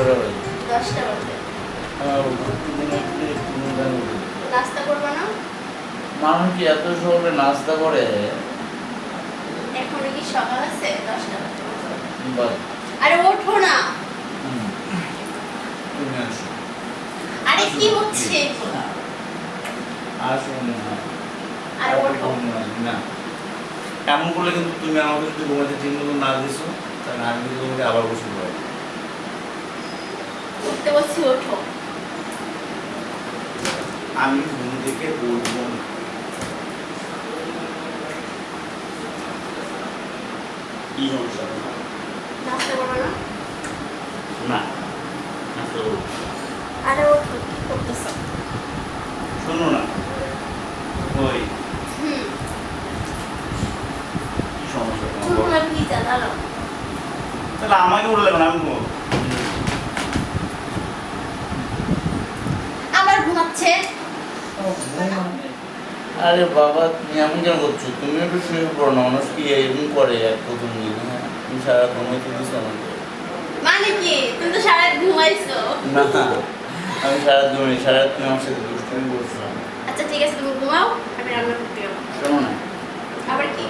দশটা বাজে নাস্তা করবে না? মানুষ কি এত নাস্তা করে? এখন কি সকাল আছে? দশটা আরে ওঠো না। আরে কি হচ্ছে এমন করলে কিন্তু তুমি আমাকে যদি ঘুমাতে ঠিক মতো না দিছো তাহলে আমি কিন্তু তোমাকে আবার বসে উঠতে বলছি ওঠো। আমি ঘুম থেকে উঠবো না। কি সমস্যা? নাস্তা করবে না? না নাস্তা করব আরে ওঠো কি করতেছো শোনো না ওই হুম কি সমস্যা তোমার চুল বলো? ভিজা দাঁড়াও তাহলে আমাকে উঠলে না আমি ঘুমাবো। আবার ঘুমাচ্ছে আরে বাবা তুমি এমন কেন করছ? তুমি একটু শুয়ে পড়ো না মানুষ কি এরকম করে এক প্রথম দিন হ্যাঁ? তুমি সারা ঘুমাইতে দিছো আমাকে। মানে কি? তুমি তো সারা ঘুমাইছো। না আমি সারা ঘুমাই সারা তুমি আমার সাথে দুষ্টুমি করছ। আচ্ছা ঠিক আছে তুমি ঘুমাও আমি রান্না করতে যাব। শোনো না। আবার কি?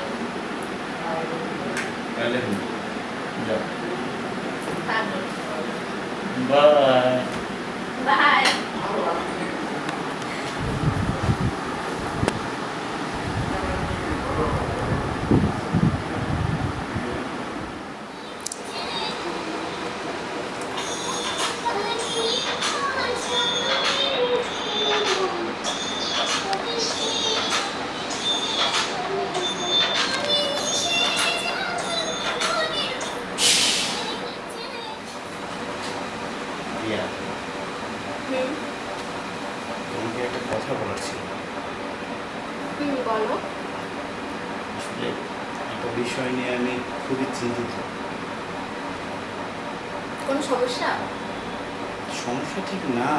তাহলে। যাও। বাই। বাই রিয়া হুম তোমাকে একটা কথা বলার ছিল হুম বলো আসলে একটা বিষয় নিয়ে আমি খুবই চিন্তিত কোনো সমস্যা সমস্যা ঠিক না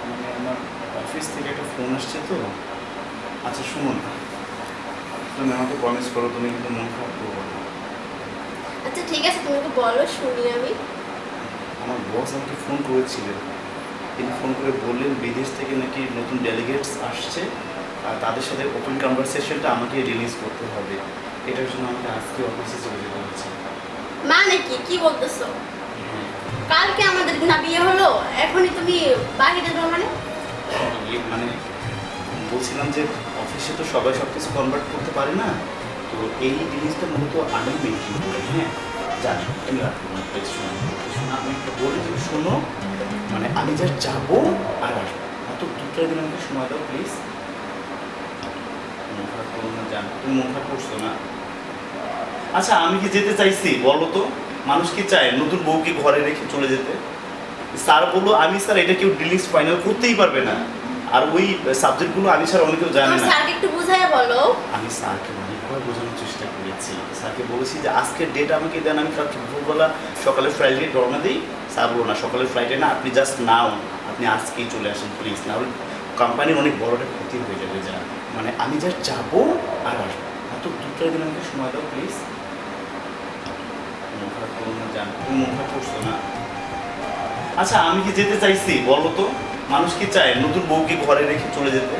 মানে আমার অফিস থেকে একটা ফোন আসছে তো আচ্ছা শুনুন তুমি আমাকে প্রমিস করো তুমি কিন্তু মন খারাপ করব না। আচ্ছা ঠিক আছে তুমি তো বলো শুনি আমি। আমার বস আমাকে ফোন করেছিলেন তিনি ফোন করে বললেন বিদেশ থেকে নাকি নতুন ডেলিগেটস আসছে আর তাদের সাথে ওপেন কনভারসেশনটা আমাকে রিলিজ করতে হবে। এটার জন্য আমাকে আজকে অফিসে চলে যেতে হচ্ছে মানে কি? কি বলতেছো? হ্যাঁ, কালকে আমাদের না বিয়ে হলো? এখনই তুমি বাহিরে যাও মানে? ইয়ে মানে বলছিলাম যে অফিসে তো সবাই সব কিছু কনভার্ট করতে পারে না। তো এই জিনিসটা মূলত আমি মেনটেন করি হ্যাঁ? জানি তুমি রাখব না শোনো শোনো, আমি একটা বলি তুমি শোনো মানে আমি যা যাব আর আসব। মাত্র দুটো দিন আমাকে সময় দাও প্লিজ মন খারাপ করো না জান তুমি মন খারাপ করছ না? আচ্ছা আমি কি যেতে চাইছি বলো তো? মানুষ কি চায় নতুন বউকে ঘরে রেখে চলে যেতে? স্যার বলল আমি স্যার এটা কেউ ডিলিংস ফাইনাল করতেই পারবে না। আর ওই সাবজেক্টগুলো আমি স্যার অনেকেও জানে না। স্যারকে একটু বুঝাইয়া বলো। আমি স্যারকে অনেকবার বোঝানোর চেষ্টা করেছি। স্যারকে বলেছি যে আজকের ডেট আমাকে দেন, আমি কালকে ভোরবেলা সকালে ফ্লাইটে রওনা দিই। স্যার বলো না সকালে ফ্লাইটে না, আপনি জাস্ট নাও। আপনি আজকেই চলে আসেন প্লিজ না হলে কোম্পানির অনেক বড় একটা ক্ষতি হয়ে যাবে যা। মানে আমি যা যাব আর আসব। মাত্র দুটো দিন আমাকে সময় দাও প্লিজ আচ্ছা আমি কি যেতে চাইছি, বলো তো? মানুষ কি চায়? নতুন বউকে ঘরে রেখে চলে যেতে?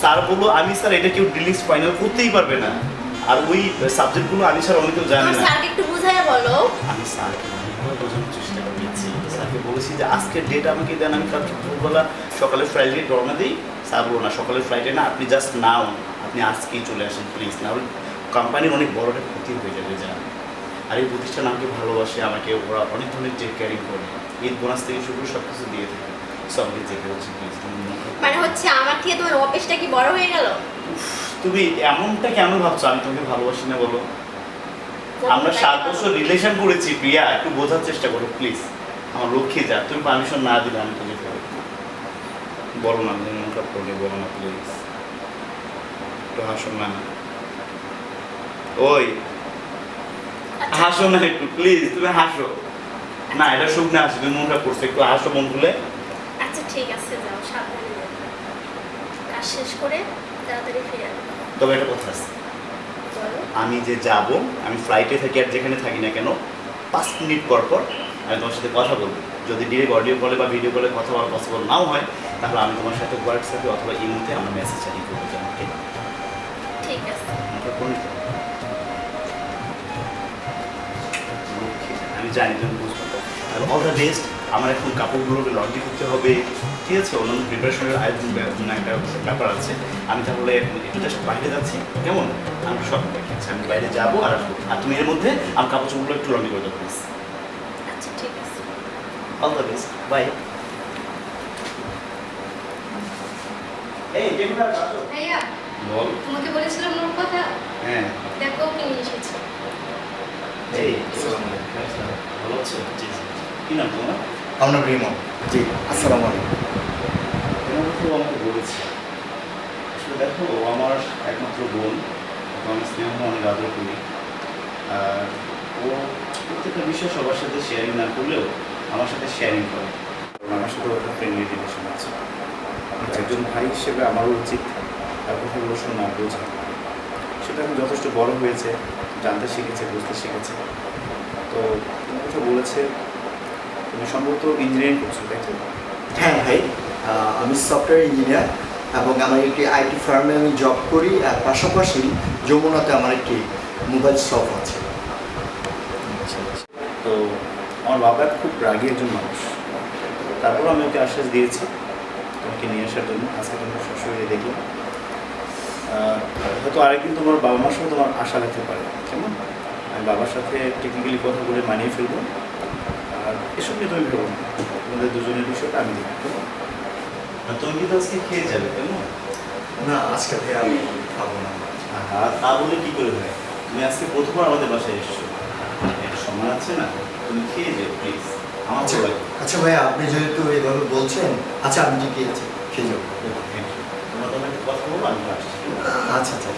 স্যার বলল আমি স্যার এটা কেউ ডিলিংস ফাইনাল করতেই পারবে না। আর ওই সাবজেক্টগুলো আমি স্যার অনেকেও জানে না। স্যারকে একটু বুঝাইয়া বলো। আমি স্যারকে বোঝানোর চেষ্টা করেছি? স্যারকে বলেছি যে আজকের ডেট আমাকে দেন আমি কালকে ভোরবেলা সকালে ফ্লাইটে রওনা দিই। স্যার বলো না সকালে ফ্লাইটে না আপনি জাস্ট নাও আপনি আজকেই চলে আসেন প্লিজ না কোম্পানির অনেক বড় একটা ক্ষতি হয়ে যাবে যা আর এই প্রতিষ্ঠান আমাকে ভালোবাসে আমাকে ওরা অনেক ধরনের টেক ক্যারিং করে। ঈদ বোনাস থেকে শুরু করে সব কিছু দিয়ে থাকে। সব যেতে হচ্ছে প্লিজ তুমি মানে হচ্ছে আমার থেকে তোমার অফিসটা কি বড় হয়ে গেল? তুমি এমনটা কেন ভাবছ? আমি তোমাকে ভালোবাসি না বলো। আমরা সাত বছর রিলেশন করেছি প্রিয়া একটু বোঝার চেষ্টা করো প্লিজ আমার যা তুমি পারমিশন না দিলে আমি তোকে বলো না তুমি মন খারাপ করলে বলো না প্লিজ একটু হাসো না। ওই আচ্ছা, হাসো না একটু প্লিজ তুমি হাসো। না এটা শুকনো হাসি তুমি মন খারাপ করছ একটু হাসো মন খুলে। ঠিক আছে যাও সাবধানে কাজ শেষ করে তাড়াতাড়ি ফিরে। তবে একটা কথা আছে। আমি যে যাব আমি ফ্লাইটে থাকি আর যেখানে থাকি না কেন পাঁচ মিনিট পর পর আমি তোমার সাথে কথা বলব। যদি ডিরেক্ট অডিও কলে বা ভিডিও কলে কথা বলা পসিবল নাও হয় তাহলে আমি তোমার সাথে হোয়াটসঅ্যাপে অথবা ইমোতে আমার মেসেজ চালিয়ে করব ঠিক আছে। আমি জানি তুমি অল দ্য বেস্ট আমার এখন কাপড়গুলোকে লন্ড্রি করতে হবে। ঠিক আছে? অন্যান্য প্রিপারেশনের আয়োজন একটা ব্যাপার আছে। আমি তাহলে একটু জাস্ট বাইরে যাচ্ছি। কেমন? আমি সব দেখেছি আমি বাইরে যাব আর আসব। আর তুমি এর মধ্যে আমার কাপড় চোপড়গুলো একটু লন্ড্রি করে দেবো প্লিজ আচ্ছা ঠিক আছে। অল দ্য বেস্ট বাই এই ভাইয়া বল তোমাকে বলেছিলাম ওর কথা হ্যাঁ দেখো কি নিয়ে এসেছি এই আসসালামু আলাইকুম ভালো আছো জি জি কি নাম তোমার? আমার নাম রিমন জি আসসালামু আলাইকুম। তোমার আমাকে বলেছে। আসলে দেখো আমার একমাত্র বোন আমি স্নেহ অনেক আদর করি। আর ও প্রত্যেকটা বিষয় সবার সাথে শেয়ারিং না করলেও আমার সাথে শেয়ারিং করে। আমার সাথে ওটা ফ্রেন্ডলি রিলেশন আছে। একজন ভাই হিসেবে আমারও উচিত তার কথাগুলো শোনা বোঝা। সেটা এখন যথেষ্ট বড় হয়েছে জানতে শিখেছে বুঝতে শিখেছে। তো তোমার কথা বলেছে তুমি সম্ভবত ইঞ্জিনিয়ারিং করছ তাই তো? হ্যাঁ ভাই আমি সফটওয়্যার ইঞ্জিনিয়ার এবং আমার একটি আইটি ফার্মে আমি জব করি আর পাশাপাশি যমুনাতে আমার একটি মোবাইল শপ আছে। তো আমার বাবা খুব রাগী একজন মানুষ। তারপর আমি ওকে আশ্বাস দিয়েছি তোমাকে নিয়ে আসার জন্য। আজকে তোমার শ্বশুরে দেখলাম। হয়তো আরেকদিন তোমার বাবা মার সাথে তোমার আশা রাখতে পারে। কেমন? আমি বাবার সাথে টেকনিক্যালি কথা বলে মানিয়ে ফেলব। এসব নিয়ে তুমি ভেবো তোমাদের দুজনের বিষয়টা আমি দেখব তুমি কিন্তু আজকে খেয়ে যাবে কেমন? না আজকে ভাই আমি খাব না। আর তা বলে কি করে হয় তুমি আজকে প্রথমবার আমাদের বাসায় এসেছ। সময় আছে না তুমি খেয়ে যাও প্লিজ আমার আচ্ছা লাগে আচ্ছা ভাইয়া আপনি যেহেতু এইভাবে বলছেন আচ্ছা আমি ঠিকই আছে খেয়ে যাব। তোমরা তোমার একটা কথা বলো আমি আসছি আচ্ছা আচ্ছা।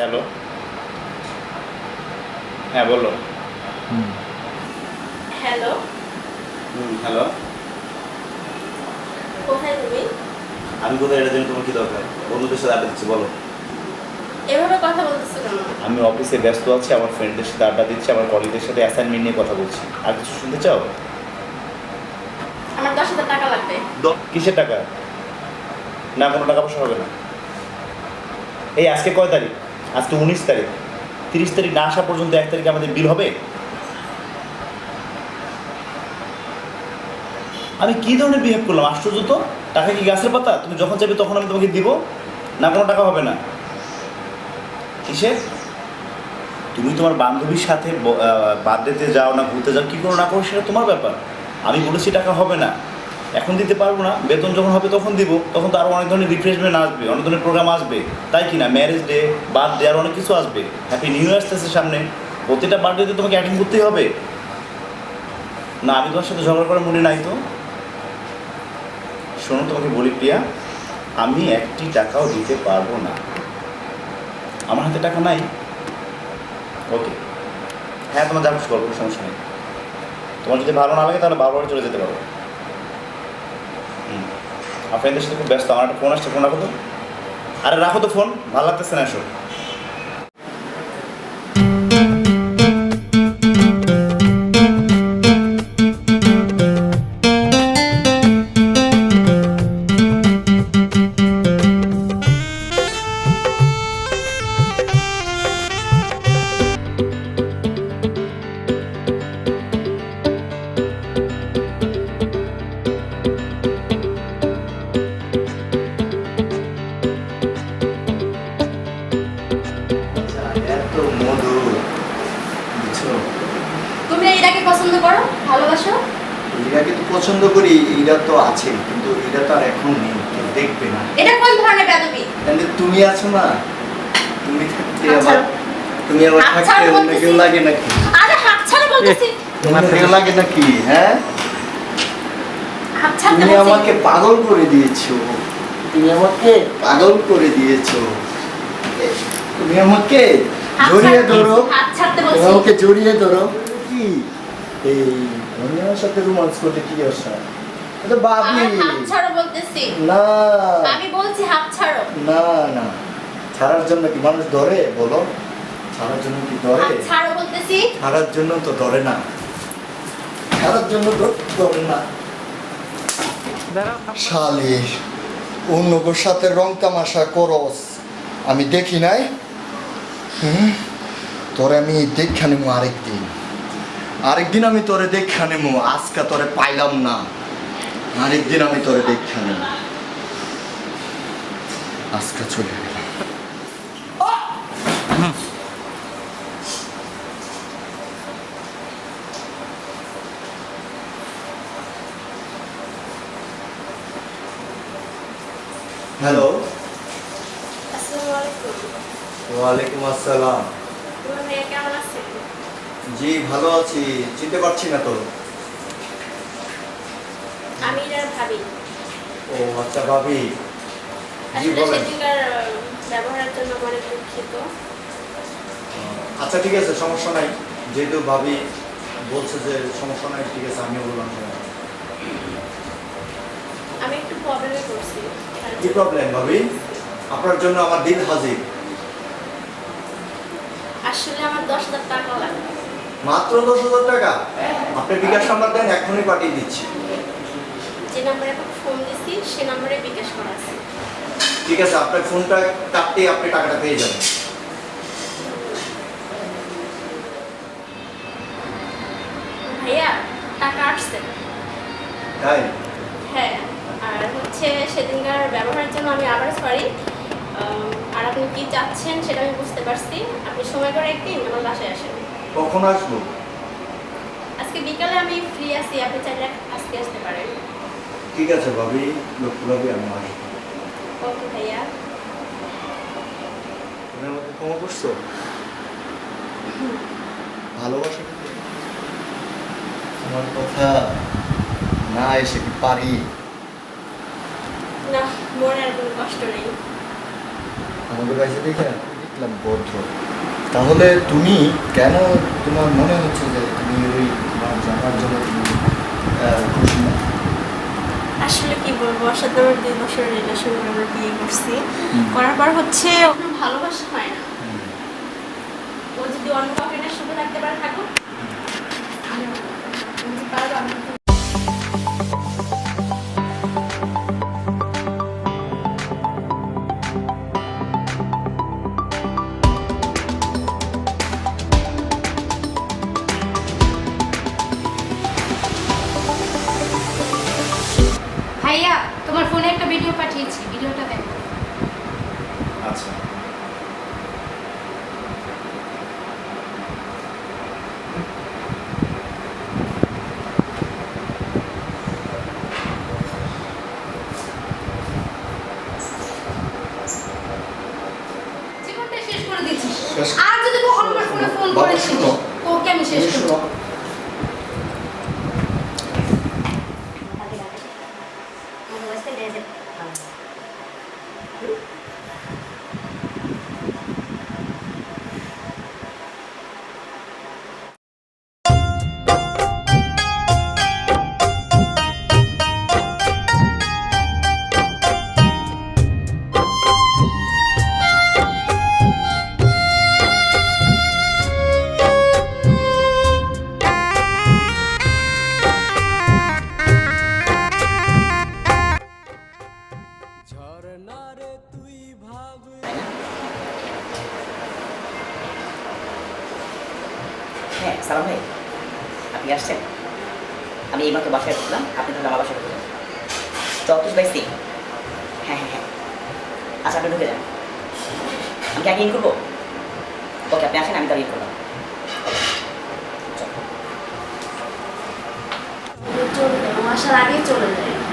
হ্যালো হ্যাঁ বলো। হ্যালো হুম হ্যালো কোথায় তুমি? আমি কোথায় এটা জন্য তোমার কি দরকার? বন্ধুদের সাথে আড্ডা দিচ্ছি বলো। এভাবে কথা বলতেছো কেন? আমি অফিসে ব্যস্ত আছি আমার ফ্রেন্ডদের সাথে আড্ডা দিচ্ছি আমার কলিগদের সাথে অ্যাসাইনমেন্ট নিয়ে কথা বলছি। আর কিছু শুনতে চাও? আমার দশ হাজার টাকা লাগবে। কিসের টাকা? না কোনো টাকা পয়সা হবে না। এই আজকে কয় তারিখ? আজকে উনিশ তারিখ। তিরিশ তারিখ না আসা পর্যন্ত এক তারিখে আমাদের বিল হবে? আমি কি ধরনের বিহেভ করলাম? আশ্চর্য তো? টাকা কি গাছের পাতা? তুমি যখন চাইবে তখন আমি তোমাকে দিব, না কোনো টাকা হবে না। কিসের? তুমি তোমার বান্ধবীর সাথে বার্থডেতে যাও না, ঘুরতে যাও, কী করো না করো সেটা তোমার ব্যাপার। আমি বলেছি টাকা হবে না। এখন দিতে পারব না, বেতন যখন হবে তখন দিব, তখন তো আরও অনেক ধরনের রিফ্রেশমেন্ট আসবে, অনেক ধরনের প্রোগ্রাম আসবে। তাই কি না ম্যারেজ ডে বার্থডে আর অনেক কিছু আসবে। হ্যাপি নিউ ইয়ার আসতেছে সামনে। প্রতিটা বার্থডেতে তোমাকে অ্যাটেন্ড করতেই হবে। না, আমি তোমার সাথে ঝগড়া করার মনে নাই তো। শোনো, তোমাকে বলি প্রিয়া, আমি একটি টাকাও দিতে পারব না। আমার হাতে টাকা নাই? ওকে হ্যাঁ তোমার যা খুশি করব সমস্যা নেই। তোমার যদি ভালো না লাগে, তাহলে বারবার চলে যেতে পারো। ফ্রেন্ডের সাথে খুব ব্যস্ত, আমার একটা ফোন আসছে ফোন রাখো তো। আরে রাখো তো ফোন ভালো লাগতেছে না এসব। এরা তো আছে কিন্তু এটা তো আর এখন নেই কেউ দেখবে না। এটা কোন ধরনের বেদবি? তাহলে তুমি আছো না? তুমি থাকতে। আবার তুমি আবার থাকতে অন্য কেউ লাগে নাকি? আরে হাত ছাড়া বলতেছি। তোমার কেউ লাগে নাকি? হ্যাঁ? তুমি আমাকে পাগল করে দিয়েছ। তুমি আমাকে? পাগল করে দিয়েছ। তুমি আমাকে জড়িয়ে ধরো। হাত ছাড়তে তুমি আমাকে জড়িয়ে ধরো। কি? এই আমার সাথে রোমান্স করতে কি আসা এটা বাবি ছাড়ো বলতেছি। না। আমি বলছি হাত ছাড়ো। না না। ছাড়ার জন্য কি মানুষ ধরে? বলো। ছাড়ার জন্য কি ধরে? ছাড়ো বলতেছি। ছাড়ার জন্য তো ধরে না। ছাড়ার জন্য তো ধরে না। শালি সাথে রং তামাশা করস। আমি দেখি নাই। হুম? তোরে আমি দেখা নেব আরেকদিন। আরেকদিন আমি তোরে দেখা নেব আজকে তোরে পাইলাম না। আরেকদিন আমি তোরে দেখা নেব আজকে চলে গেলাম। হ্যালো। আসসালামু আলাইকুম। ওয়ালাইকুম আসসালাম। তোমার কেমন আছে? জি ভালো আছি। চিনতে পারছি না তো আমি এটার ভাবি। ও আচ্ছা ভাবি। ব্যবহারের জন্য অনেক দুঃখিত। আচ্ছা ঠিক আছে সমস্যা নাই। যেহেতু ভাবি বলছে যে সমস্যা নাই ঠিক আছে আমিও বললাম আমি একটু প্রবলেমে পড়ছি। কি প্রবলেম ভাবি? আপনার জন্য আমার দিন হাজির। আসলে আমার দশ হাজার টাকা লাগবে। মাত্র দশ হাজার টাকা? আপনি বিকাশ নাম্বার দেন এখনই পাঠিয়ে দিচ্ছি। যে নাম্বারে এখন ফোন দিছি সে নাম্বারে বিকাশ করা আছে। ঠিক আছে আপনার ফোনটা কাটতেই আপনি টাকাটা পেয়ে যাবেন। ভাইয়া টাকা আসছে। তাই? হ্যাঁ আর হচ্ছে সেদিনকার ব্যবহারের জন্য আমি আবার সরি আর আপনি কি চাচ্ছেন সেটা আমি বুঝতে পারছি। আপনি সময় করে একদিন আমার বাসায় আসেন। কখন আসব? আজকে বিকালে আমি ফ্রি আছি আপনি চাইলে আজকে আসতে পারেন। ঠিক আছে ভাবি লক্ষ্য ভাবি আমি আসব। তুমি আমাকে ক্ষমা করছ? ভালোবাসা? তোমার কথা না এসে কি পারি? না মনে কোনো কষ্ট নেই। আমাদের বাড়িতে দেখে দেখলাম ভদ্র তাহলে তুমি কেন তোমার মনে হচ্ছে যে তুমি ওই তোমার জানার জন্য তুমি খুশি না? আসলে কি বলব ওর সাথে আমার দুই বছরের রিলেশন আমরা বিয়ে করছি। করার পর হচ্ছে ওখানে ভালোবাসা হয় না। ও যদি অন্য কাউকে সুখে থাকতে পারে থাকুক আমি আমি পারব ভাইয়া তোমার ফোনে একটা ভিডিও পাঠিয়েছি ভিডিওটা দেখো। আমি এইমাত্র বাসায় ঢুকলাম, আপনি তাহলে আমার বাসায় ঢুকে যান। চৌত্রিশ বাই সি হ্যাঁ হ্যাঁ হ্যাঁ। আচ্ছা আপনি ঢুকে যান। আমি আগে ইন করব? ওকে, আপনি আসেন, আমি তাহলে ইন করলাম।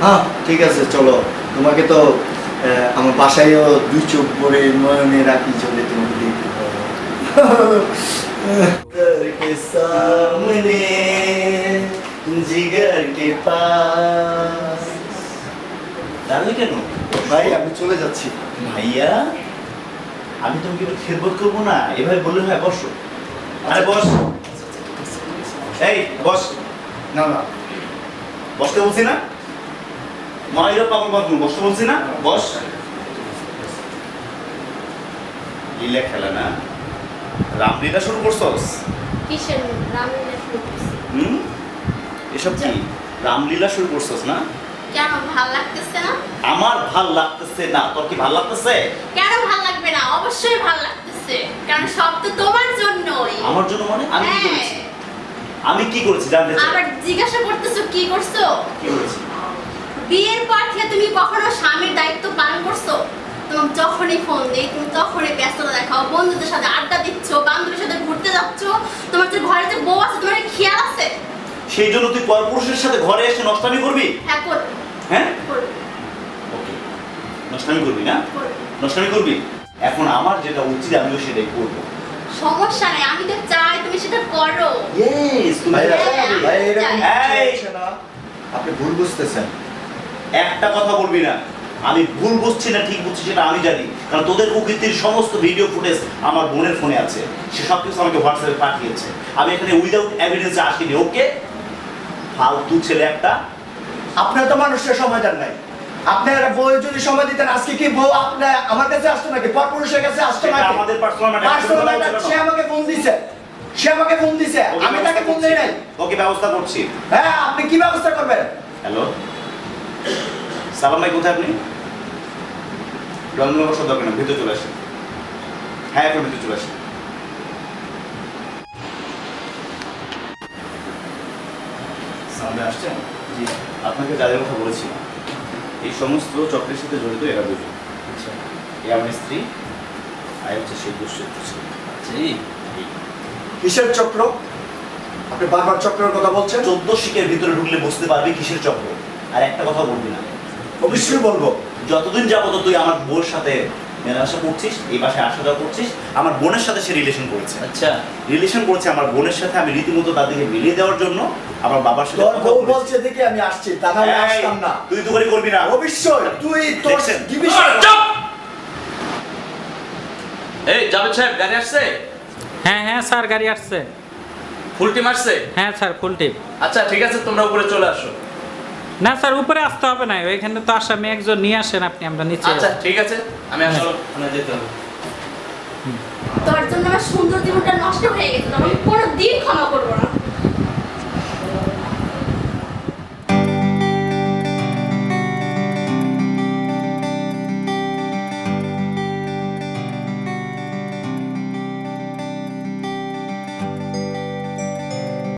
হ্যাঁ ঠিক আছে, চলো। তোমাকে তো আমার বাসায়ও দুই চোখ রাখি চলে घर জিগার কে পাস কেন? ভাই আমি চলে যাচ্ছি। ভাইয়া আমি তোমাকে একটু বোধ করব না? এভাবে বললে হয় বসো। আরে বস। এই বস। না না। বসতে বলছি না? মায়ের পাগল পাগল বসতে বলছি না? বস। লীলা খেলা না? রামলীলা শুরু করছস? কিসের রামলীলা শুরু করছস? হুম? এসব কি রামলীলা শুরু করছস না? কেন ভালো লাগতেছে না? আমার ভালো লাগতেছে না। তোর কি ভালো লাগতেছে? কেন ভালো লাগবে না? অবশ্যই ভালো লাগতেছে। কারণ সব তো তোমার জন্যই। আমার জন্য মানে? আমি কি হ্যাঁ। করেছি? আমি কি করেছি? জানতে চাই। আবার জিজ্ঞাসা করতেছো কি করছ? কি করেছি? বিয়ের পর থেকে তুমি কখনো স্বামীর দায়িত্ব পালন করছ? তোমার যখনই ফোন দিই তুমি তখনই ব্যস্ততা দেখাও। বন্ধুদের সাথে আড্ডা দিচ্ছ বান্ধবীর সাথে ঘুরতে যাচ্ছ। তোমার যে ঘরে যে বউ আছে তোমার খেয়াল আছে? সেই জন্য তুই পরপুরুষের সাথে ঘরে এসে নষ্টামি করবি? হ্যাঁ করবে। হ্যাঁ? ওকে। নষ্টামি করবি না? নষ্টামি করবি? এখন আমার যেটা উচিত আমিও সেটাই করব। সমস্যা নেই আমি তো চাই তুমি সেটা করো। ইয়েস তুমি ভাই ভাই এরকম হচ্ছে না আপনি ভুল বুঝতেছেন। একটা কথা বলবি না আমি ভুল বুঝছি না ঠিক বুঝছি সেটা আমি জানি কারণ তোদের প্রকৃতির সমস্ত ভিডিও ফুটেজ আমার বোনের ফোনে আছে সে সব কিছু আমাকে হোয়াটসঅ্যাপে পাঠিয়েছে। আমি এখানে উইদাউট এভিডেন্স আসিনি ওকে ফালতু ছেলে একটা। আপনার তো মানুষের সময় দেন নাই। আপনার বউ যদি সময় দিতেন আজকে কি বউ আপনার আমার কাছে আসতো নাকি? পরপুরুষের কাছে আসতো নাকি? আমাদের পার্সোনাল সে আমাকে ফোন দিছে। সে আমাকে ফোন দিছে। আমি তাকে ফোন দেই নাই। ওকে ব্যবস্থা করছি। হ্যাঁ আপনি কি ব্যবস্থা করবেন? হ্যালো। সালাম ভাই কোথায় আপনি? বসার দরকার নেই ভিতরে চলে আসেন। হ্যাঁ এখন ভিতরে চলে আসেন। সামনে আসছেন জি আপনাকে যাদের কথা বলেছি এই সমস্ত চক্রের সাথে জড়িত এরা দুজন। এ আমার স্ত্রী আর হচ্ছে সেই জি। কিসের চক্র? আপনি বারবার চক্রের কথা বলছেন। চোদ্দ শিকের ভিতরে ঢুকলে বুঝতে পারবি কিসের চক্র। আর একটা কথা বলবি না। অবশ্যই বলব। যতদিন যাবত তুই আমার বোর সাথে মেলামেশা করছিস এই বাসায় আসা যাওয়া করছিস আমার বোনের সাথে সে রিলেশন করেছে। আচ্ছা। রিলেশন করেছে আমার বোনের সাথে আমি রীতিমতো তাদেরকে মিলিয়ে দেওয়ার জন্য আমার বাবার সাথে তোর বউ বলছে। দেখি আমি আসছি তা নাহলে এই, আসতাম না। তুই তো করে করবি না। অবশ্যই তুই তোর দেখছেন? ডিভিশন এই জাভেদ সাহেব গাড়ি আসছে? হ্যাঁ হ্যাঁ স্যার গাড়ি আসছে। ফুল টিম আসছে? হ্যাঁ স্যার ফুল টিপ আচ্ছা ঠিক আছে তোমরা উপরে চলে আসো। না স্যার উপরে আসতে হবে না ওইখানে তো আসামি একজন নিয়ে আসেন আপনি আমরা নিচে আচ্ছা ঠিক আছে আমি আসলে ওখানে যেতে হবে। তোর জন্য আমার সুন্দর জীবনটা নষ্ট হয়ে গেছে আমি কোনো দিন ক্ষমা করব না।